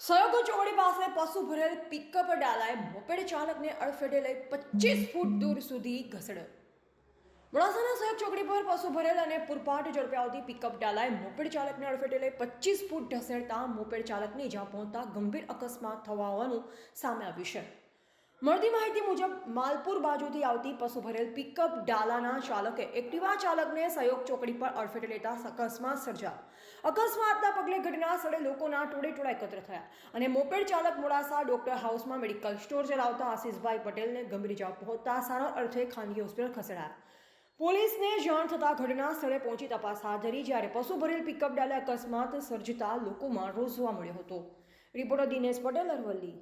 સયોગો ચોકડી પાસે પશુ ભરેલ પિકઅપ ડાલાએ મોપેડ ચાલકને અડફેટે લઈ પચીસ ફૂટ દૂર સુધી ઘસડ્યો. મોડાસાના સહયોગ ચોકડી પર પશુ ભરેલ અને પૂરપાટ ઝડપે આવતી પિકઅપ ડાલાએ મોપેડ ચાલકને અડફેટે લઈ પચીસ ફૂટ ઢસેડતા મોપેડ ચાલકને ઇજા પહોંચતા ગંભીર અકસ્માત થવા હોવાનું સામે આવ્યું છે. મળતી માહિતી મુજબ, માલપુર બાજુથી આવતી પશુ ભરેલ પિકઅપ ડાલાના ચાલકે એક્ટિવા ચાલકને સહયોગ ચોકડી પર અડફેટે લેતા અકસ્માત સર્જા અકસ્માતના પગલે ઘટના સ્થળે લોકોના ટોળે ટોળા એકત્ર થયા અને મોપેડ ચાલક મોડાસા ડોક્ટર હાઉસમાં મેડિકલ સ્ટોર ચલાવતા આશીષભાઈ પટેલને ગંભીર ઇજા પહોંચતા સારા અર્થે ખાનગી હોસ્પિટલ ખસેડાયા. પોલીસને જાણ થતાં ઘટના સ્થળે પહોંચી તપાસ હાથ ધરી જ્યારે પશુ ભરેલ પિકઅપ ડાલે અકસ્માત સર્જતા લોકોમાં રોષ જોવા મળ્યો હતો. રિપોર્ટર દિનેશ પટેલ, અરવલ્લી.